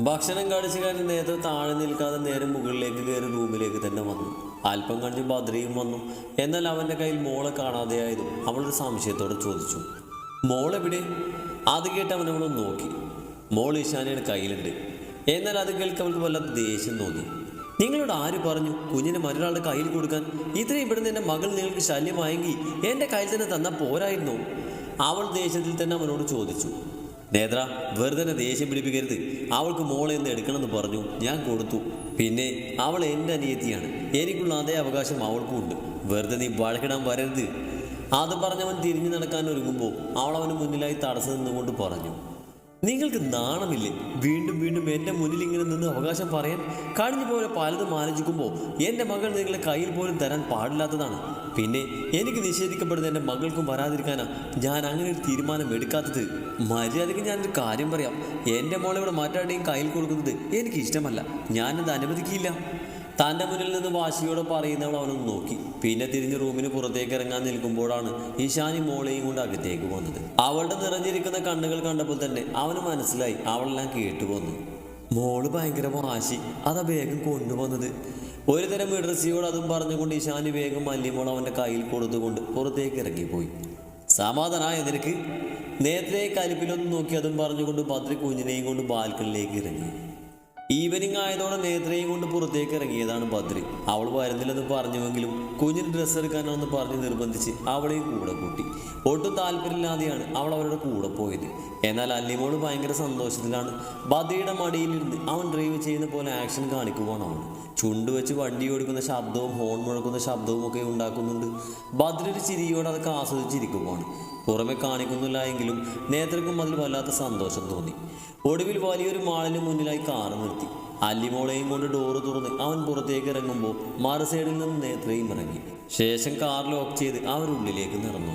ഭക്ഷണം കഴിച്ചു കഴിഞ്ഞ് നേരത്തെ താഴെ നിൽക്കാതെ നേരെ മുകളിലേക്ക് കയറി റൂമിലേക്ക് തന്നെ വന്നു. അല്പം കഴിഞ്ഞ് ബദ്രിയും വന്നു. എന്നാൽ അവന്റെ കയ്യിൽ മോളെ കാണാതെയായതും അവളൊരു സംശയത്തോടെ ചോദിച്ചു മോളെവിടെ? അത് കേട്ട് അവൻ അവളെ നോക്കി. മോൾ ഈശാനയുടെ കയ്യിലുണ്ട്. എന്നാൽ അത് കേൾക്ക് അവൾക്ക് വല്ലാത്ത ദേഷ്യം തോന്നി. നിങ്ങളോട് ആര് പറഞ്ഞു കുഞ്ഞിനെ മറ്റൊരാളുടെ കയ്യിൽ കൊടുക്കാൻ? ഇത്രയും ഇവിടുന്ന് എന്റെ മകൾ നിങ്ങൾക്ക് ശല്യമായെങ്കിൽ എന്റെ കയ്യിൽ തന്നെ തന്നാൽ പോരായിരുന്നു. അവൾ ദേഷ്യത്തിൽ തന്നെ അവനോട് ചോദിച്ചു നേത്ര വെറുതെ ദേഷ്യം പിടിപ്പിക്കരുത്. അവൾക്ക് മോളെ എന്ന് എടുക്കണമെന്ന് പറഞ്ഞു. ഞാൻ കൊടുത്തു. പിന്നെ അവൾ എന്റെ അനിയത്തിയാണ്. എനിക്കുള്ള അതേ അവകാശം അവൾക്കും ഉണ്ട്. വെറുതെ നീ വഴക്കിടാൻ വരരുത്. അത് പറഞ്ഞവൻ തിരിഞ്ഞു നടക്കാൻ ഒരുങ്ങുമ്പോൾ അവൾ അവന് മുന്നിലായി തടസ്സം നിന്നുകൊണ്ട് പറഞ്ഞു. നിങ്ങൾക്ക് നാണമില്ലേ? വീണ്ടും വീണ്ടും എന്റെ മുന്നിൽ ഇങ്ങനെ നിന്ന് അവകാശം പറയാൻ? കഴിഞ്ഞു പോലെ പലതും ആലോചിക്കുമ്പോൾ എന്റെ മകൾ നിങ്ങളെ കയ്യിൽ പോലും തരാൻ പാടില്ലാത്തതാണ്. പിന്നെ എനിക്ക് നിഷേധിക്കപ്പെടുന്ന എന്റെ മകൾക്കും വരാതിരിക്കാനാ ഞാൻ അങ്ങനെ ഒരു തീരുമാനം എടുക്കാത്തത്. മര്യാദയ്ക്ക് ഞാനൊരു കാര്യം പറയാം. എന്റെ മോളെ ഇവിടെ മറ്റാരുടെയും കയ്യിൽ കൊടുക്കുന്നത് എനിക്ക് ഇഷ്ടമല്ല ഞാനത് അനുവദിക്കില്ല? തന്റെ മുന്നിൽ നിന്ന് വാശിയോടെ പറയുന്നവൾ അവനൊന്ന് നോക്കി. പിന്നെ തിരിഞ്ഞ് റൂമിന് പുറത്തേക്ക് ഇറങ്ങാൻ നിൽക്കുമ്പോഴാണ് ഈശാനി മോളെയും കൊണ്ട് അകത്തേക്ക് വന്നത് അവളുടെ നിറഞ്ഞിരിക്കുന്ന കണ്ണുകൾ കണ്ടപ്പോൾ തന്നെ അവന് മനസ്സിലായി അവളെല്ലാം കേട്ടു വന്നു മോൾ ഭയങ്കര വാശി. അതാ വേഗം കൊണ്ടുവന്നത്. ഒരു തരം മിഡ്രസിയോട് അതും പറഞ്ഞുകൊണ്ട് ഈശാനി വേഗം മല്ലിമോൾ അവന്റെ കയ്യിൽ കൊടുത്തുകൊണ്ട് പുറത്തേക്ക് ഇറങ്ങിപ്പോയി. സമാധാനായ നിനക്ക്? നേരത്തെ കലിപ്പിലൊന്നും നോക്കി അതും പറഞ്ഞുകൊണ്ട് ഭദ്രി കുഞ്ഞിനെയും കൊണ്ട് ബാൽക്കണിലേക്ക് ഇറങ്ങി. ഈവനിങ് ആയതോടെ നേത്രയും കൊണ്ട് പുറത്തേക്ക് ഇറങ്ങിയതാണ് ബദ്രി അവൾ വരുന്നില്ലെന്ന് പറഞ്ഞുവെങ്കിലും കുഞ്ഞിന് ഡ്രസ്സ് എടുക്കാനാണെന്ന് പറഞ്ഞ് നിർബന്ധിച്ച് അവളെയും കൂടെ കൂട്ടി. ഒട്ടും താല്പര്യമില്ലാതെയാണ് അവൾ അവരുടെ കൂടെ പോയത്. എന്നാൽ അല്ലിമോൾ ഭയങ്കര സന്തോഷത്തിലാണ്. ബദ്രിയുടെ മടിയിലിരുന്ന് അവൻ ഡ്രൈവ് ചെയ്യുന്ന പോലെ ആക്ഷൻ കാണിക്കുവാണ് അവൾ. ചുണ്ട് വെച്ച് വണ്ടി ഓടിക്കുന്ന ശബ്ദവും ഹോൺ മുഴക്കുന്ന ശബ്ദവും ഒക്കെ ഉണ്ടാക്കുന്നുണ്ട്. ഭദ്രര് ചിരിയോടെ അതൊക്കെ ആസ്വദിച്ചിരിക്കുവാണ്. പുറമെ കാണിക്കുന്നില്ല എങ്കിലും നേത്രക്കും അതിൽ വല്ലാത്ത സന്തോഷം തോന്നി. ഒടുവിൽ വലിയൊരു മാളിന് മുന്നിലായി കാറ് നിർത്തി. അല്ലിമോളെയും കൊണ്ട് ഡോറ് തുറന്ന് അവൻ പുറത്തേക്ക് ഇറങ്ങുമ്പോൾ മറു സൈഡിൽ നിന്ന് നേത്രയും ഇറങ്ങി. ശേഷം കാർ ലോക്ക് ചെയ്ത് അവരുള്ളിലേക്ക് നടന്നു.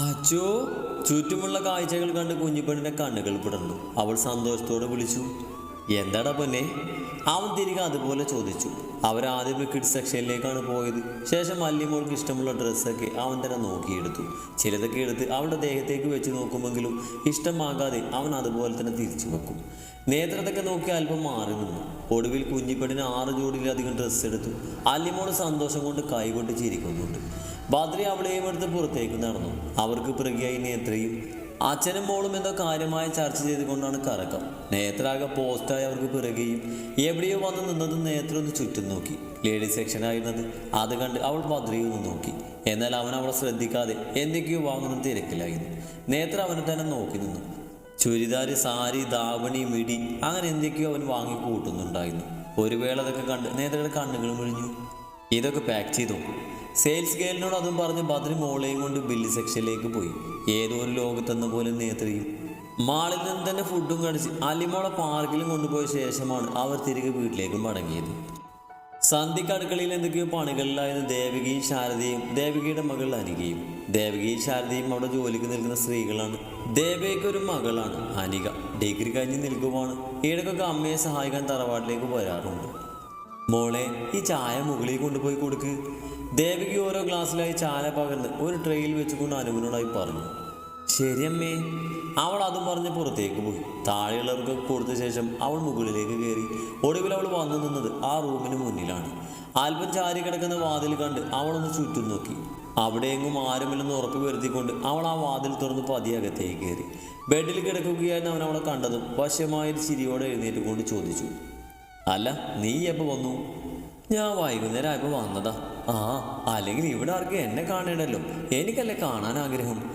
അച്ചോ ചുറ്റുമുള്ള കാഴ്ചകൾ കണ്ട് കുഞ്ഞിപ്പെണ്ണിന്റെ കണ്ണുകൾ പിടർന്നു അവൾ സന്തോഷത്തോടെ വിളിച്ചു. എന്താടാ പൊന്നെ? അവൻ തിരികെ അതുപോലെ ചോദിച്ചു. അവരാദ്യം കിഡ്സ് സെക്ഷനിലേക്കാണ് പോയത്. ശേഷം മല്ലിമോൾക്ക് ഇഷ്ടമുള്ള ഡ്രസ്സൊക്കെ അവൻ തന്നെ നോക്കിയെടുത്തു. ചിലതൊക്കെ എടുത്ത് അവളുടെ ദേഹത്തേക്ക് വെച്ച് നോക്കുമെങ്കിലും ഇഷ്ടമാകാതെ അവൻ അതുപോലെ തന്നെ തിരിച്ചു വെക്കും. നേത്രത്തൊക്കെ നോക്കി അല്പം മാറി നിന്നു. ഒടുവിൽ കുഞ്ഞിപ്പെണ്ണിന് ആറ് ജോഡിയിലധികം ഡ്രസ്സ് എടുത്തു. അല്ലിമോൾ സന്തോഷം കൊണ്ട് കൈകൊണ്ട് ചിരിക്കുന്നുണ്ട് ബദ്രി അവളെയും എടുത്ത് പുറത്തേക്ക് നടന്നു. അവർക്ക് പ്രകിയായി നേത്രയും അച്ഛനും മോളും എന്തോ കാര്യമായ ചർച്ച ചെയ്തുകൊണ്ടാണ് കറക്കം. നേത്രാകെ പോസ്റ്റായി അവർക്ക് പിറകെയും എവിടെയോ വന്ന് നിന്നത് നേത്ര ഒന്ന് ചുറ്റും നോക്കി. ലേഡീസ് സെക്ഷനായിരുന്നത് അത് കണ്ട് അവൾ പതിരിയിൽ നിന്ന് നോക്കി. എന്നാൽ അവൻ അവളെ ശ്രദ്ധിക്കാതെ എന്തൊക്കെയോ വാങ്ങുന്ന തിരക്കിലായിരുന്നു. നേത്ര അവനെ തന്നെ നോക്കി നിന്നു. ചുരിദാര് സാരി ദാവണി മിടി അങ്ങനെ എന്തൊക്കെയോ അവൻ വാങ്ങി കൂട്ടുന്നുണ്ടായിരുന്നു ഒരു വേള അതൊക്കെ കണ്ട് നേത്രയുടെ കണ്ണുകൾ മിഴിഞ്ഞു. ഇതൊക്കെ പാക്ക് ചെയ്തു സെയിൽസ് ഗേലിനോട് അതും പറഞ്ഞ് ബദ്രി മോളെയും കൊണ്ട് ബില്ല് സെക്ഷനിലേക്ക് പോയി. ഏതോ ഒരു ലോകത്തെന്ന പോലെ നേത്രയും. മാളിൽ നിന്ന് തന്നെ ഫുഡും കഴിച്ച് അലിമോളെ പാർക്കിലും കൊണ്ടുപോയ ശേഷമാണ് അവർ തിരികെ വീട്ടിലേക്ക് മടങ്ങിയത്. സന്ധ്യക്ക് അടുക്കളയിൽ എന്തൊക്കെയോ പണികളിലായിരുന്നു ദേവികയും ശാരദയും ദേവികയുടെ മകൾ അനികയും. ദേവികയും ശാരദയും അവിടെ ജോലിക്ക് നിൽക്കുന്ന സ്ത്രീകളാണ്. ദേവികയ്ക്ക് ഒരു മകളാണ് അനിക. ഡിഗ്രി കഴിഞ്ഞ് നിൽക്കുവാണ്. ഈടക്കൊക്കെ അമ്മയെ സഹായിക്കാൻ തറവാട്ടിലേക്ക് വരാറുണ്ട്. മോളെ ഈ ചായ മുകളിൽ കൊണ്ടുപോയി കൊടുക്ക്. ദേവിക്ക് ഓരോ ഗ്ലാസ്സിലായി ചായ പകർന്ന് ഒരു ട്രെയിൽ വെച്ചുകൊണ്ട് അനുവിനോടായി പറഞ്ഞു ശരിയമ്മേ അവൾ അതും പറഞ്ഞ് പുറത്തേക്ക് പോയി. താഴെയുള്ളവർക്ക് കൊടുത്ത ശേഷം അവൾ മുകളിലേക്ക് കയറി. ഒടുവിൽ അവൾ വന്നു നിന്നത് ആ റൂമിന് മുന്നിലാണ്. അല്പം ചാരി കിടക്കുന്ന വാതിൽ കണ്ട് അവളൊന്ന് ചുറ്റും നോക്കി. അവിടെ ആരുമില്ലെന്ന് ഉറപ്പ് വരുത്തിക്കൊണ്ട് അവൾ ആ വാതിൽ തുറന്ന് പതിയെ അകത്തേക്ക് കയറി. ബെഡിൽ കിടക്കുകയായിരുന്നു അവൻ അവളെ കണ്ടതും വശമായൊരു ചിരിയോടെ എഴുന്നേറ്റ് കൊണ്ട് ചോദിച്ചു അല്ല നീ എപ്പോൾ വന്നു? ഞാൻ വൈകുന്നേരം ആയപ്പോൾ വന്നതാ. ആ അല്ലെങ്കിൽ ഇവിടെ ആർക്കും എന്നെ കാണേണ്ടല്ലോ. എനിക്കല്ലേ കാണാൻ ആഗ്രഹം.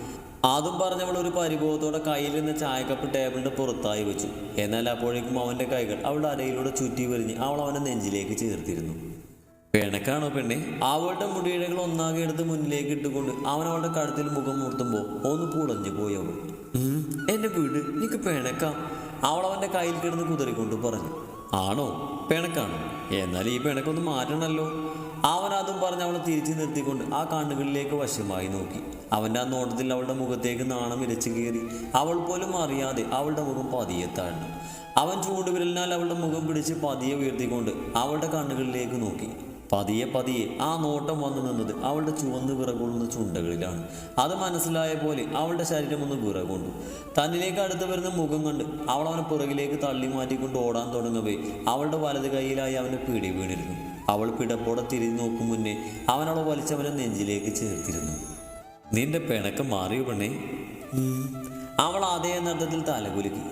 അതും പറഞ്ഞവൾ ഒരു പരിഭവത്തോടെ നിന്ന് ചായക്കപ്പ് ടേബിളിന്റെ പുറത്തായി വെച്ചു. എന്നാൽ അപ്പോഴേക്കും അവന്റെ കൈകൾ അവളുടെ അരയിലൂടെ ചുറ്റി വരിഞ്ഞ് അവൾ അവന്റെ നെഞ്ചിലേക്ക് ചേർത്തിരുന്നു. പിണക്കാണോ പെണ്ണെ? അവളുടെ മുടിയിഴകൾ ഒന്നാകെ എടുത്ത് മുന്നിലേക്ക് ഇട്ടുകൊണ്ട് അവൻ അവളുടെ കഴുത്തിൽ മുഖം മുർത്തുമ്പോൾ ഒന്ന് പുളഞ്ഞു പോയി അവൾ. "ഉം, എന്റെ വീട്. എനിക്ക് പിണക്കാം അവൾ അവന്റെ കയ്യിൽ കിടന്ന് കുതറിക്കൊണ്ട് പറഞ്ഞു. ആണോ? പിണക്കാണോ. എന്നാൽ ഈ പിണക്കൊന്ന് മാറ്റണമല്ലോ അവൻ അതും പറഞ്ഞ് അവളെ തിരിച്ചു നിർത്തിക്കൊണ്ട് ആ കണ്ണുകളിലേക്ക് വശമായി നോക്കി. അവന്റെ ആ നോട്ടത്തിൽ അവളുടെ മുഖത്തേക്ക് നാണം ഇരച്ചു കയറി. അവൾ പോലും അറിയാതെ അവളുടെ മുഖം പതിയെ താഴ്ന്നു. അവൻ ചൂണ്ടുവിരലിനാൽ അവളുടെ മുഖം പിടിച്ച് പതിയെ ഉയർത്തിക്കൊണ്ട് അവളുടെ കണ്ണുകളിലേക്ക് നോക്കി. പതിയെ പതിയെ ആ നോട്ടം വന്നു നിന്നത് അവളുടെ ചുവന്ന് വിറകൊള്ളുന്ന ചുണ്ടകളിലാണ്. അത് മനസ്സിലായ പോലെ അവളുടെ ശരീരം ഒന്ന് വിറകൊണ്ടു. തന്നിലേക്ക് അടുത്ത് വരുന്ന മുഖം കണ്ട് അവൾ അവനെ പുറകിലേക്ക് തള്ളി മാറ്റിക്കൊണ്ട് ഓടാൻ തുടങ്ങവേ അവളുടെ വലത് കൈയിലായി അവന് പിടി വീണിരുന്നു. അവൾ പിടപ്പോടെ തിരിഞ്ഞു നോക്കും മുന്നേ അവനവളെ വലിച്ചവനെ നെഞ്ചിലേക്ക് ചേർത്തിരുന്നു. നിന്റെ പിണക്കം മാറിയ പെണ്ണേ. അവൾ അതേ നൃത്തത്തിൽ തലകുലുക്കി.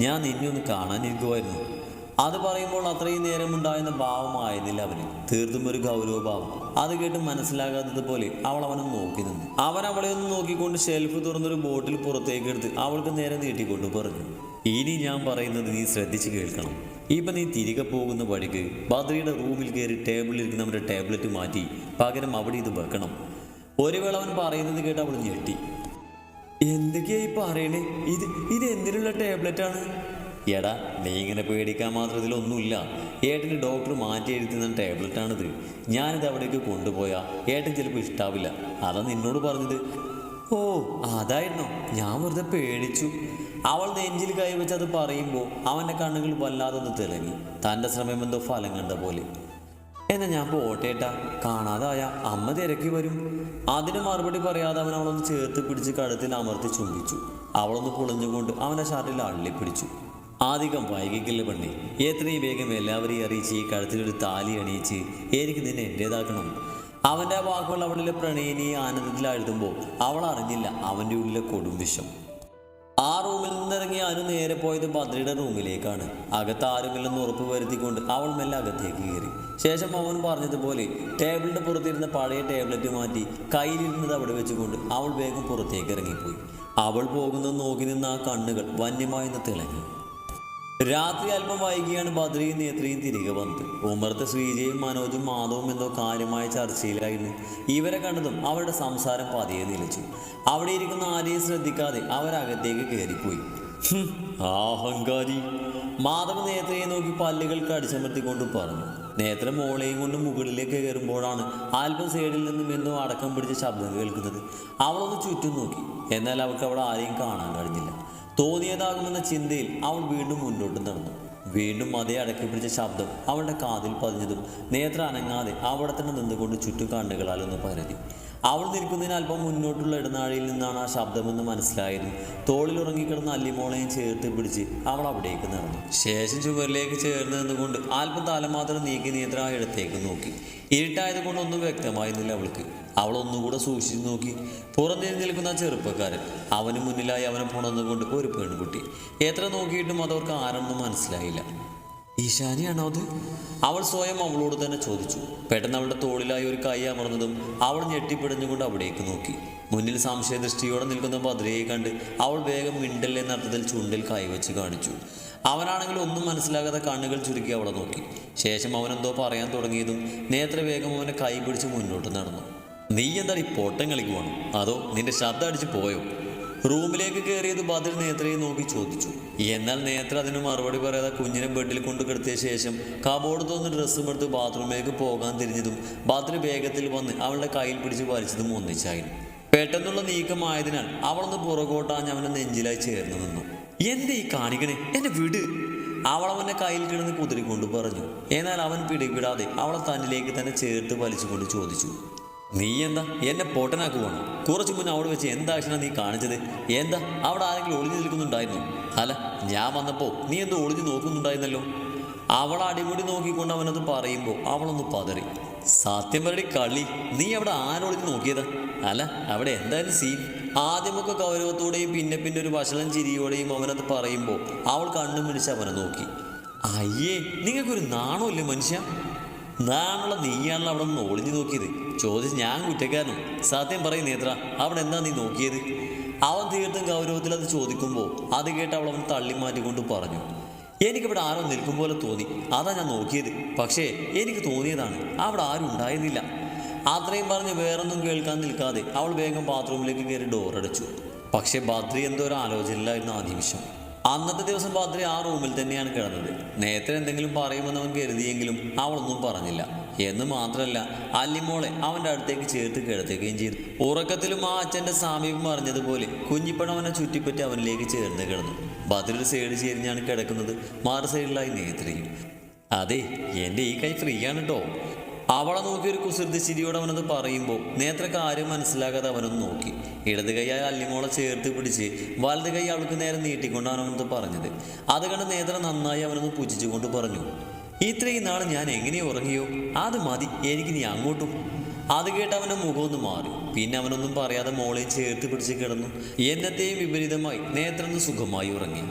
ഞാൻ നിന്നെ ഒന്ന് കാണാനിരിക്കുമായിരുന്നു അത് പറയുമ്പോൾ അത്രയും നേരം ഉണ്ടായിരുന്ന ഭാവമായിരുന്നില്ല അവന്. തീർത്തും ഒരു ഗൗരവഭാവം. അത് കേട്ട് മനസ്സിലാകാത്തതുപോലെ അവൾ അവനെ നോക്കി നിന്നു. അവൻ അവളെ ഒന്ന് നോക്കിക്കൊണ്ട് ഷെൽഫ് തുറന്നൊരു ബോട്ടിൽ പുറത്തേക്ക് എടുത്ത് അവൾക്ക് നേരെ നീട്ടിക്കൊണ്ട് പറഞ്ഞു ഇനി ഞാൻ പറയുന്നത് നീ ശ്രദ്ധിച്ച് കേൾക്കണം. ഇപ്പൊ നീ തിരികെ പോകുന്ന വഴിക്ക് ബദ്രിയുടെ റൂമിൽ കയറി ടേബിളിൽ ഇരിക്കുന്നവരുടെ ടാബ്ലറ്റ് മാറ്റി പകരം അവിടെ ഇത് വെക്കണം. ഒരു വേള അവൻ പറയുന്നത് കേട്ട് അവൾ ഞെട്ടി. എന്തൊക്കെയാ ഈ പറയണേ? ഇത് ഇത് എന്തിനുള്ള ടാബ്ലറ്റ് ആണ്? എടാ നീ ഇങ്ങനെ പേടിക്കാൻ മാത്രം ഇതിലൊന്നുമില്ല ഏട്ടന് ഡോക്ടർ മാറ്റി എഴുതുന്ന ടാബ്ലറ്റ് ആണിത് ഞാനിത് അവിടേക്ക് കൊണ്ടുപോയാ. ഏട്ടൻ ചിലപ്പോൾ ഇഷ്ടാവില്ല. അതാ നിന്നോട് പറഞ്ഞത്. ഓ അതായിരുന്നോ. ഞാൻ വെറുതെ പേടിച്ചു. അവൾ നെഞ്ചിൽ കൈവച്ച് അത് പറയുമ്പോൾ അവന്റെ കണ്ണുകൾ വല്ലാതെ ഒന്ന് തിളങ്ങി. തന്റെ ശ്രമം എന്തോ ഫലം കണ്ട പോലെ. എന്നാ ഞാൻ പോട്ടേട്ടാ കാണാതായ അമ്മ തിരക്കി വരും. അതിന് മറുപടി പറയാതെ അവൻ അവളൊന്ന് ചേർത്ത് പിടിച്ച് കഴുത്തിൽ അമർത്തി ചുംബിച്ചു. അവളൊന്ന് പൊളിഞ്ഞുകൊണ്ട് അവന്റെ ഷർട്ടിൽ അള്ളി പിടിച്ചു അധികം വൈകിക്കില്ല പെണ്ണി. എത്രയും വേഗം എല്ലാവരെയും അറിയിച്ച് ഈ കഴുത്തിലൊരു താലി അണിയിച്ച് എനിക്ക് നിന്നെ എന്റേതാക്കണം അവന്റെ വാക്കുകൾ അവളിലെ ആനന്ദത്തിൽ ആനന്ദത്തിലാഴ്ത്തുമ്പോൾ അവൾ അറിഞ്ഞില്ല അവന്റെ ഉള്ളിലെ കൊടും വിഷം. ആ റൂമിൽ നിന്നിറങ്ങി അനു നേരെ പോയത് ഭദ്രയുടെ റൂമിലേക്കാണ്. അകത്ത് ആരുമില്ലെന്ന് ഉറപ്പ് വരുത്തിക്കൊണ്ട് അവൾ മെല്ലെ അകത്തേക്ക് കയറി. ശേഷം അവൻ പറഞ്ഞതുപോലെ ടേബിളിന്റെ പുറത്തിരുന്ന പഴയ ടേബ്ലറ്റ് മാറ്റി കയ്യിലിരുന്നത് അവിടെ വെച്ചുകൊണ്ട് അവൾ വേഗം പുറത്തേക്ക് ഇറങ്ങിപ്പോയി. അവൾ പോകുന്നത് നോക്കി നിന്ന ആ കണ്ണുകൾ വന്യമായെന്ന് തിളങ്ങി. രാത്രി അല്പം വൈകിയാണ് ബദ്രിയും നേത്രിയും തിരികെ വന്നത്. ഉമർത്ത് ശ്രീജയും മനോജും മാധവും എന്തോ കാര്യമായ ചർച്ചയിലായിരുന്നു. ഇവരെ കണ്ടതും അവരുടെ സംസാരം പതിയെ നിലച്ചു. അവിടെ ഇരിക്കുന്ന ആരെയും ശ്രദ്ധിക്കാതെ അവരകത്തേക്ക് കയറിപ്പോയി. ആഹങ്കാരി. മാധവ് നേത്രയെ നോക്കി പല്ലുകൾ കടിച്ചമർത്തിക്കൊണ്ട് പറഞ്ഞു. നേത്ര മോളെയും കൊണ്ട് മുകളിലേക്ക് കയറുമ്പോഴാണ് അല്പം സൈഡിൽ നിന്നും എന്തോ അടക്കം പിടിച്ച ശബ്ദം കേൾക്കുന്നത്. അവളൊന്ന് ചുറ്റും നോക്കി. എന്നാൽ അവൾക്ക് അവിടെ ആരെയും കാണാൻ കഴിഞ്ഞില്ല. തോന്നിയതാകുമെന്ന ചിന്തയിൽ അവൾ വീണ്ടും മുന്നോട്ട് നടന്നു. വീണ്ടും അതേ അടക്കി പിടിച്ച ശബ്ദം അവളുടെ കാതിൽ പതിഞ്ഞതും നേത്ര അനങ്ങാതെ അവിടെ തന്നെ നിന്നുകൊണ്ട് ചുറ്റും കണ്ണുകളാൽ ഒന്ന് പരതി. അവൾ നിൽക്കുന്നതിന് അല്പം മുന്നോട്ടുള്ള ഇടനാഴിയിൽ നിന്നാണ് ആ ശബ്ദമെന്ന് മനസ്സിലായതും തോളിൽ ഉറങ്ങിക്കിടന്ന അല്ലിമോളെയും ചേർത്ത് പിടിച്ച് അവൾ അവിടേക്ക് നടന്നു. ശേഷം ചുവരിലേക്ക് ചേർന്ന് നിന്നുകൊണ്ട് അല്പം തലമാത്രം നീക്കി നേത്ര ആ ഇടത്തേക്ക് നോക്കി. ഇരുട്ടായത് കൊണ്ടൊന്നും വ്യക്തമായിരുന്നില്ല അവൾക്ക്. അവൾ ഒന്നുകൂടെ സൂക്ഷിച്ചു നോക്കി. പുറംതിരിഞ്ഞ് നിൽക്കുന്ന ചെറുപ്പക്കാരൻ അവന് മുന്നിലായി അവനെ പുണർന്നുകൊണ്ട് ഒരു പെൺകുട്ടി. എത്ര നോക്കിയിട്ടും അതവർക്ക് ആരെന്നും മനസ്സിലായില്ല. ഈശാനിയാണോ അത്? അവൾ സ്വയം അവളോട് തന്നെ ചോദിച്ചു. പെട്ടെന്ന് അവളുടെ തോളിലായി ഒരു കൈ അമർന്നതും അവൾ ഞെട്ടിപ്പിടഞ്ഞുകൊണ്ട് അവിടേക്ക് നോക്കി. മുന്നിൽ സംശയദൃഷ്ടിയോടെ നിൽക്കുന്ന ഭദ്രയെ കണ്ട് അവൾ വേഗം മിണ്ടൽ എന്ന അർത്ഥത്തിൽ ചുണ്ടിൽ കൈവച്ച് കാണിച്ചു. അവനാണെങ്കിൽ ഒന്നും മനസ്സിലാകാതെ കണ്ണുകൾ ചുരുക്കി അവളെ നോക്കി. ശേഷം അവനെന്തോ പറയാൻ തുടങ്ങിയതും നേത്ര വേഗം അവനെ കൈ പിടിച്ച് മുന്നോട്ട് നടന്നു. നീ എന്താ ഈ പൊട്ടം കളിക്കുവാണോ അതോ നിന്റെ ശബ്ദം അടിച്ച് പോയോ? റൂമിലേക്ക് കയറിയത് ബദൽ നേത്രയെ നോക്കി ചോദിച്ചു. എന്നാൽ നേത്ര അതിന് മറുപടി പറയാതെ കുഞ്ഞിനെ ബെഡിൽ കൊണ്ടു കിടത്തിയ ശേഷം കബോർഡ് തോന്നി ഡ്രസ്സും എടുത്ത് ബാത്റൂമിലേക്ക് പോകാൻ തിരിഞ്ഞതും ബദർ വേഗത്തിൽ വന്ന് അവളുടെ കയ്യിൽ പിടിച്ച് വലിച്ചതും ഒന്നിച്ചായിരുന്നു. പെട്ടെന്നുള്ള നീക്കമായതിനാൽ അവളൊന്ന് പുറകോട്ടാഞ്ഞ് അവനെ നെഞ്ചിലായി ചേർന്ന് നിന്നു. എന്റെ ഈ കാണിക്കണേ? എന്നെ വിട്. അവൾ അവന്റെ കയ്യിൽ കിടന്ന് കുതിരിക്കൊണ്ട് പറഞ്ഞു. എന്നാൽ അവൻ പിടികിടാതെ അവളെ തന്നിലേക്ക് തന്നെ ചേർത്ത് വലിച്ചുകൊണ്ട് ചോദിച്ചു. നീ എന്താ? എന്നെ പൊട്ടനാക്കുവാണ്? കുറച്ചു മുന്നേ അവിടെ വെച്ച് എന്താ ആക്ഷനാ നീ കാണിച്ചത്? എന്താ? അവിടെ ആരെങ്കിലും ഒളിഞ്ഞു നിൽക്കുന്നുണ്ടായിരുന്നു? അല്ല ഞാൻ വന്നപ്പോ നീ എന്തോ ഒളിഞ്ഞു നോക്കുന്നുണ്ടായിരുന്നല്ലോ? അവൾ അടിമുടി നോക്കിക്കൊണ്ട് അവനത് പറയുമ്പോൾ അവളൊന്ന് പതറി. സത്യം പറയുടെ കളി നീ അവിടെ ആരൊളിഞ്ഞു നോക്കിയതാ? അല്ല അവിടെ എന്തായാലും സീൻ ആദ്യമൊക്കെ കൗരവത്തോടെയും പിന്നെ പിന്നെ ഒരു വഷളം ചിരിയോടെയും അവനത് പറയുമ്പോൾ അവൾ കണ്ണും പിടിച്ച് അവനെ നോക്കി. അയ്യേ നിങ്ങൾക്കൊരു നാണമില്ലേ മനുഷ്യ? നാണുള്ള നീയാണല്ലോ അവിടെ നിന്ന് ഒളിഞ്ഞു നോക്കിയത്. ചോദിച്ച് ഞാൻ കുറ്റക്കാരനും. സത്യം പറയും നേത്ര അവിടെ എന്താ നീ നോക്കിയത്? അവൻ തീർത്തും ഗൗരവത്തിൽ അത് ചോദിക്കുമ്പോൾ അത് കേട്ട് അവൾ അവൻ തള്ളി മാറ്റിക്കൊണ്ട് പറഞ്ഞു. എനിക്കിവിടെ ആരോ നിൽക്കും പോലെ തോന്നി. അതാ ഞാൻ നോക്കിയത്. പക്ഷേ എനിക്ക് തോന്നിയതാണ് അവിടെ ആരും ഉണ്ടായിരുന്നില്ല. അത്രയും പറഞ്ഞ് വേറൊന്നും കേൾക്കാൻ നിൽക്കാതെ അവൾ വേഗം ബാത്റൂമിലേക്ക് കയറി ഡോർ അടച്ചു. പക്ഷേ ബദ്രി എന്തോ ഒരു ആലോചനയിലായിരുന്നു ആ നിമിഷം. അന്നത്തെ ദിവസം ബദ്രി ആ റൂമിൽ തന്നെയാണ് കിടന്നത്. നേരത്തെ എന്തെങ്കിലും പറയുമെന്ന് അവൻ കരുതിയെങ്കിലും അവളൊന്നും പറഞ്ഞില്ല. എന്ന് മാത്രമല്ല അല്ലിമോളെ അവന്റെ അടുത്തേക്ക് ചേർത്ത് കിടത്തുകയും ചെയ്തു. ഉറക്കത്തിലും ആ അച്ഛന്റെ സാമീപ്യം അറിഞ്ഞതുപോലെ കുഞ്ഞിപ്പണം അവനെ ചുറ്റിപ്പറ്റി അവനിലേക്ക് ചേർന്ന് കിടന്നു. ബദ്രി ഒരു സൈഡ് ചേരിഞ്ഞാണ് കിടക്കുന്നത്. മാറു സൈഡിലായി നേത്രയും അതെ എന്റെ ഈ കൈ ഫ്രീ ആണ് കേട്ടോ അവളെ നോക്കി ഒരു കുസൃതി ചിരിയോട് അവനത് പറയുമ്പോൾ നേത്ര കാര്യം മനസ്സിലാകാതെ അവനൊന്ന് നോക്കി. ഇടത് കൈയായി അല്ലിമോളെ ചേർത്ത് പിടിച്ച് വലത് കൈ അവൾക്ക് നേരെ നീട്ടിക്കൊണ്ടാണ് അവനത് പറഞ്ഞത്. അത് കണ്ട് നേത്ര നന്നായി അവനൊന്ന് പുച്ഛിച്ചുകൊണ്ട് പറഞ്ഞു ഇത്രയും നാൾ ഞാൻ എങ്ങനെ ഉറങ്ങിയോ? അത് മതി എനിക്ക് നീ അങ്ങോട്ടും. അത് കേട്ട് അവന്റെ മുഖമൊന്നു മാറി. പിന്നെ അവനൊന്നും പറയാതെ മോളെ ചേർത്ത് പിടിച്ച് കിടന്നു. എന്നത്തെയും വിപരീതമായി നേത്രന്ന് സുഖമായി ഉറങ്ങി.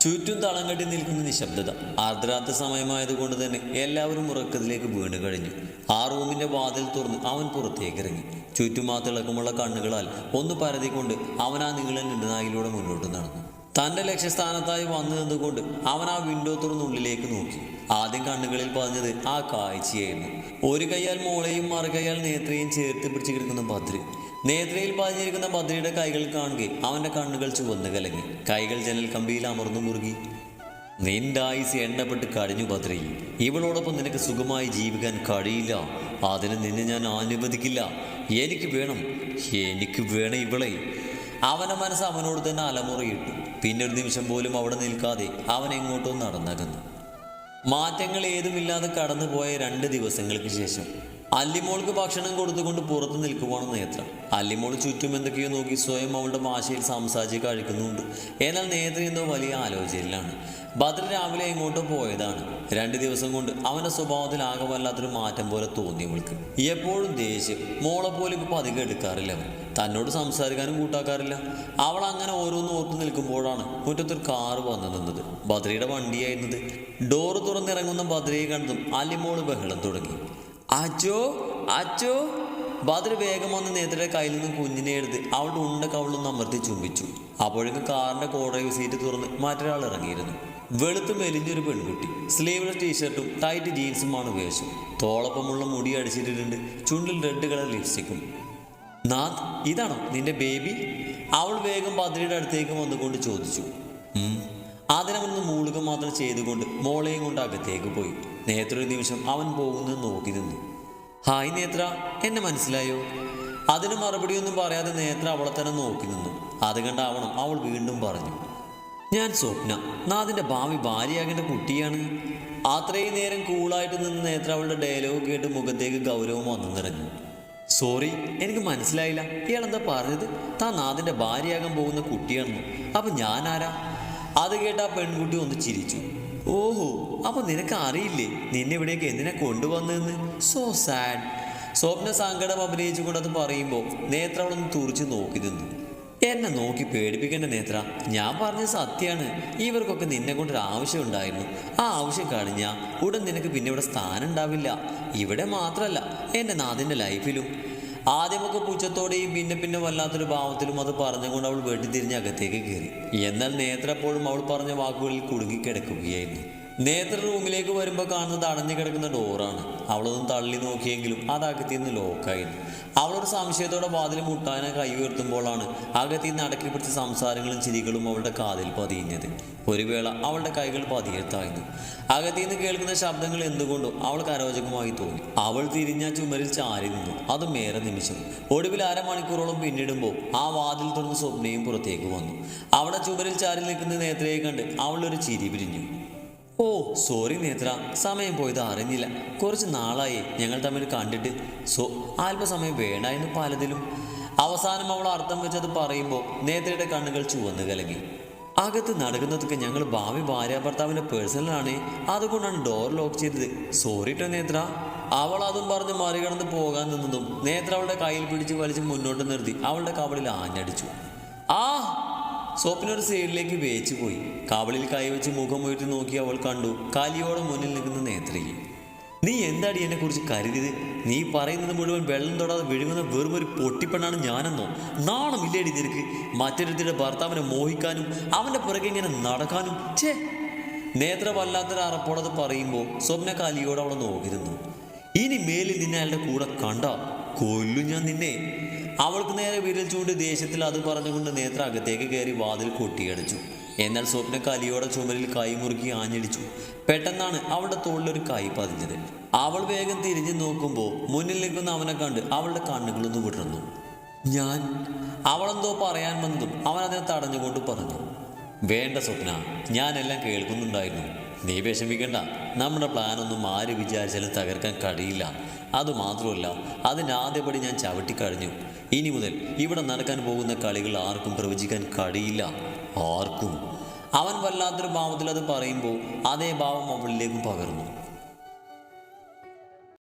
ചുറ്റും തളം കെട്ടി നിൽക്കുന്ന നിശബ്ദത. അർദ്ധരാത്രി സമയമായതുകൊണ്ട് തന്നെ എല്ലാവരും ഉറക്കത്തിലേക്ക് വീണ് കഴിഞ്ഞു. ആ റൂമിന്റെ വാതിൽ തുറന്ന് അവൻ പുറത്തേക്ക് ഇറങ്ങി. ചുറ്റും ആ തിളക്കമുള്ള കണ്ണുകളാൽ ഒന്ന് പരതിക്കൊണ്ട് അവൻ ആ നീളൻ ഇടനായിലൂടെ മുന്നോട്ട് നടന്നു. തന്റെ ലക്ഷ്യസ്ഥാനത്തായി വന്നു നിന്നുകൊണ്ട് അവൻ ആ വിൻഡോ തുറന്നുള്ളിലേക്ക് നോക്കി. ആദ്യം കണ്ണുകളിൽ പതിഞ്ഞത് ആ കാഴ്ചയായിരുന്നു. ഒരു കൈയാൽ മോളെയും മറുകൈയാൽ നേത്രയും ചേർത്ത് പിടിച്ചു കിടക്കുന്ന ഭദ്രി. നേത്രയിൽ പതിഞ്ഞിരിക്കുന്ന ഭദ്രയുടെ കൈകൾ കാണുക അവന്റെ കണ്ണുകൾ ചുവന്ന് കലങ്ങി. കൈകൾ ജനൽ കമ്പിയിൽ അമർന്നു മുറുകി. നിന്റെ ആയുസ് എണ്ണപ്പെട്ട് കഴിഞ്ഞു ഭദ്രി. ഇവളോടൊപ്പം നിനക്ക് സുഖമായി ജീവിക്കാൻ കഴിയില്ല. അതിന് നിന്നെ ഞാൻ അനുവദിക്കില്ല. എനിക്ക് വേണം. എനിക്ക് വേണം ഇവളെ. അവന്റെ മനസ്സ് അവനോട് തന്നെ അലമുറയിട്ടു. പിന്നെ ഒരു നിമിഷം പോലും അവിടെ നിൽക്കാതെ അവൻ എങ്ങോട്ടോ നടന്നകന്നു. മാറ്റങ്ങൾ ഏതുമില്ലാതെ കടന്നുപോയ രണ്ട് ദിവസങ്ങൾക്ക് ശേഷം അല്ലിമോൾക്ക് ഭക്ഷണം കൊടുത്തുകൊണ്ട് പുറത്ത് നിൽക്കുവാണ് നേത്ര. അല്ലിമോൾ ചുറ്റും എന്തൊക്കെയോ നോക്കി സ്വയം അവളുടെ ഭാഷയിൽ സംസാരിച്ച് കഴിക്കുന്നുണ്ട്. എന്നാൽ നേത്ര എന്തോ വലിയ ആലോചനയിലാണ്. ഭദ്ര രാവിലെ എങ്ങോട്ടോ പോയതാണ്. രണ്ട് ദിവസം കൊണ്ട് അവന്റെ സ്വഭാവത്തിൽ ആകെ വല്ലാത്തൊരു മാറ്റം പോലെ തോന്നി അവൾക്ക് എപ്പോഴും ദേഷ്യം മോളെ പോലും ഇപ്പൊ അധികം എടുക്കാറില്ല അവൻ തന്നോട് സംസാരിക്കാനും കൂട്ടാക്കാറില്ല. അവൾ അങ്ങനെ ഓരോന്ന് ഓർത്ത് നിൽക്കുമ്പോഴാണ് മുറ്റത്തൊരു കാറ് വന്നു നിന്നത്. ബദ്രയുടെ വണ്ടിയായിരുന്നത്. ഡോറ് തുറന്നിറങ്ങുന്ന ബദ്രയെ കണ്ടതും അലിമോൾ ബഹളം തുടങ്ങി. അച്ചോ അച്ചോ. ബദ്ര വേഗം വന്ന് നേത്രയുടെ കയ്യിൽ നിന്ന് കുഞ്ഞിനെ എടുത്ത് അവളുടെ ഉണ്ട കവളൊന്ന് അമർത്തി ചുംബിച്ചു. അപ്പോഴേക്കും കാറിന്റെ കോടയിൽ സീറ്റ് തുറന്ന് മറ്റൊരാൾ ഇറങ്ങിയിരുന്നു. വെളുത്ത് മെലിഞ്ഞൊരു പെൺകുട്ടി. സ്ലീവ്ലെസ് ടീഷർട്ടും ടൈറ്റ് ജീൻസുമാണ് വേഷം തോളപ്പമുള്ള മുടി അടിച്ചിട്ടിട്ടുണ്ട്. ചുണ്ടിൽ റെഡ് കളർ ലിപ്സ്റ്റിക്കും നാഥ് ഇതാണോ നിന്റെ ബേബി? അവൾ വേഗം പദ്രിയുടെ അടുത്തേക്ക് വന്നുകൊണ്ട് ചോദിച്ചു. അതിനവനൊന്ന് മൂളുക മാത്രം ചെയ്തുകൊണ്ട് മോളെയും കൊണ്ട് അകത്തേക്ക് പോയി. നേത്ര ഒരു നിമിഷം അവൻ പോകുന്നത് നോക്കി നിന്നു. ഹായ് നേത്ര എന്നെ മനസ്സിലായോ? അതിന് മറുപടിയൊന്നും പറയാതെ നേത്ര അവളെ തന്നെ നോക്കി നിന്നു. അത് കണ്ടാവണം അവൾ വീണ്ടും പറഞ്ഞു. ഞാൻ സ്വപ്ന നാഥിന്റെ ഭാവി ഭാര്യയാകേണ്ട കുട്ടിയാണ്. അത്രയും നേരം കൂളായിട്ട് നിന്ന് നേത്ര അവളുടെ ഡയലോഗ് കേട്ട് മുഖത്തേക്ക് ഗൗരവം വന്നു നിറഞ്ഞു സോറി എനിക്ക് മനസ്സിലായില്ല. ഇയാളെന്താ പറഞ്ഞത്? താൻ നാദിന്റെ ഭാര്യയാകാൻ പോകുന്ന കുട്ടിയാണെന്ന്. അപ്പൊ ഞാനാരാ? അത് കേട്ട ആ പെൺകുട്ടി ഒന്ന് ചിരിച്ചു. ഓഹോ അപ്പൊ നിനക്ക് അറിയില്ലേ? നിന്നെ ഇവിടേക്ക് എന്തിനാ കൊണ്ടുവന്നതെന്ന്? സോ സാഡ് സ്വപ്ന സങ്കടം അഭിനയിച്ചുകൊണ്ട് അത് പറയുമ്പോൾ നേത്ര അവളൊന്ന് തുറിച്ച് നോക്കി നിന്നു. എന്നെ നോക്കി പേടിപ്പിക്കേണ്ട നേത്ര ഞാൻ പറഞ്ഞ സത്യമാണ് ഇവർക്കൊക്കെ നിന്നെ കൊണ്ടൊരു ആവശ്യം ഉണ്ടായിരുന്നു. ആ ആവശ്യം കഴിഞ്ഞ ഉടൻ നിനക്ക് പിന്നെ ഇവിടെ സ്ഥാനം ഉണ്ടാവില്ല. ഇവിടെ മാത്രമല്ല എന്റെ നാഥിന്റെ ലൈഫിലും. ആദ്യമൊക്കെ പുച്ഛത്തോടെയും പിന്നെ പിന്നെ വല്ലാത്തൊരു ഭാവത്തിലും അത് പറഞ്ഞുകൊണ്ട് അവൾ വെട്ടിത്തിരിഞ്ഞ് അകത്തേക്ക് കയറി. എന്നാൽ നേത്ര അവൾ പറഞ്ഞ വാക്കുകളിൽ കുടുങ്ങിക്കിടക്കുകയായിരുന്നു. നേത്ര റൂമിലേക്ക് വരുമ്പോൾ കാണുന്നത് അടഞ്ഞു കിടക്കുന്ന ഡോറാണ്. അവളൊന്നും തള്ളി നോക്കിയെങ്കിലും അത് അകത്തിന്ന് ലോക്കായിരുന്നു അവളൊരു സംശയത്തോടെ വാതിൽ മുട്ടാനെ കൈ ഉയർത്തുമ്പോഴാണ് അകത്തിന്ന് അടക്കി പിടിച്ച സംസാരങ്ങളും ചിരികളും അവളുടെ കാതിൽ പതിയുന്നത് ഒരു വേള അവളുടെ കൈകൾ പതിയെത്തായിരുന്നു. അകത്തിന്ന് കേൾക്കുന്ന ശബ്ദങ്ങൾ എന്തുകൊണ്ടും അവൾക്ക് അരോചകമായി തോന്നി. അവൾ തിരിഞ്ഞ ചുമരിൽ ചാരി നിന്നു. അതും ഏറെ നിമിഷം. ഒടുവിൽ അരമണിക്കൂറോളം പിന്നിടുമ്പോൾ ആ വാതിൽ തുറന്ന് സ്വപ്നയും പുറത്തേക്ക് വന്നു. അവിടെ ചുമരിൽ ചാരി നിൽക്കുന്ന നേത്രയെ കണ്ട് അവളൊരു ചിരി പിരിഞ്ഞു. ഓ സോറി നേത്ര. സമയം പോയത് അറിഞ്ഞില്ല. കുറച്ച് നാളായി ഞങ്ങൾ തമ്മിൽ കണ്ടിട്ട്. സോ അല്പസമയം എന്ന് പലതിലും. അവസാനം അവൾ അർത്ഥം വെച്ചത് പറയുമ്പോൾ നേത്രയുടെ കണ്ണുകൾ ചുവന്നു കലങ്ങി. അകത്ത് നടക്കുന്നതൊക്കെ ഞങ്ങൾ ഭാവി ഭാര്യ ഭർത്താവിന്റെ പേഴ്സണലാണ്. അതുകൊണ്ടാണ് ഡോർ ലോക്ക് ചെയ്തത്. സോറി ട്ടോ നേത്ര. അവൾ അതും പറഞ്ഞ് മറികടന്ന് പോകാൻ നിന്നതും നേത്ര അവളുടെ കയ്യിൽ പിടിച്ച് വലിച്ച് മുന്നോട്ട് നിർത്തി. അവളുടെ കവളിൽ ആഞ്ഞടിച്ചു. ആ സ്വപ്ന ഒരു സൈഡിലേക്ക് വേച്ചു പോയി. കാവളിൽ കൈവച്ച് മുഖം ഉയർത്തി നോക്കി അവൾ കണ്ടു കാലിയോടെ മുന്നിൽ നിൽക്കുന്ന നേത്രയെ നീ എന്താടി എന്നെ കുറിച്ച് കരുതിയത്? നീ പറയുന്നത് മുഴുവൻ വെള്ളം തൊടാതെ വിഴുങ്ങുന്ന വെറും ഒരു പൊട്ടിപ്പെണ്ണാണ് ഞാനെന്നോ? നാണമില്ലേടി നിനക്ക്? മറ്റൊരുത്തിയുടെ ഭർത്താവിനെ മോഹിക്കാനും അവന്റെ പുറകെ ഇങ്ങനെ നടക്കാനും. ചേ നേത്ര വല്ലാത്തൊരു അറപ്പോടത് പറയുമ്പോൾ സ്വപ്ന കാലിയോട് അവളെ നോക്കിയിരുന്നു. ഇനി മേലിൽ നിന്നെ അയാളുടെ കൂടെ കണ്ട? കൊല്ലു ഞാൻ നിന്നെ. അവൾക്ക് നേരെ വിരൽ ചൂണ്ടി ദേഷ്യത്തിൽ അത് പറഞ്ഞുകൊണ്ട് നേത്ര അകത്തേക്ക് കയറി വാതിൽ കൊട്ടിയടിച്ചു. എന്നാൽ സ്വപ്ന കലിയോടെ ചുമരിൽ കൈമുറുക്കി ആഞ്ഞടിച്ചു. പെട്ടെന്നാണ് അവളുടെ തോളിലൊരു കൈ പതിഞ്ഞത്. അവൾ വേഗം തിരിഞ്ഞു നോക്കുമ്പോൾ മുന്നിൽ നിൽക്കുന്ന അവനെ കണ്ട് അവളുടെ കണ്ണുകളൊന്ന് വിടർന്നു. ഞാൻ? അവളെന്തോ പറയാൻ വന്നതും അവൻ അതിനെ തടഞ്ഞുകൊണ്ട് പറഞ്ഞു. വേണ്ട സ്വപ്ന ഞാനെല്ലാം കേൾക്കുന്നുണ്ടായിരുന്നു. നീ വിഷമിക്കണ്ട. നമ്മുടെ പ്ലാനൊന്നും ആര് വിചാരിച്ചാലും തകർക്കാൻ കഴിയില്ല. അതുമാത്രമല്ല അതിനാദ്യപടി ഞാൻ ചവിട്ടിക്കഴിഞ്ഞു ഇനി മുതൽ ഇവിടെ നടക്കാൻ പോകുന്ന കളികൾ ആർക്കും പ്രവചിക്കാൻ കഴിയില്ല. ആർക്കും. അവൻ വല്ലാത്തൊരു ഭാവത്തിൽ അത് പറയുമ്പോൾ അതേ ഭാവം അവളിലേക്കും പകർന്നു.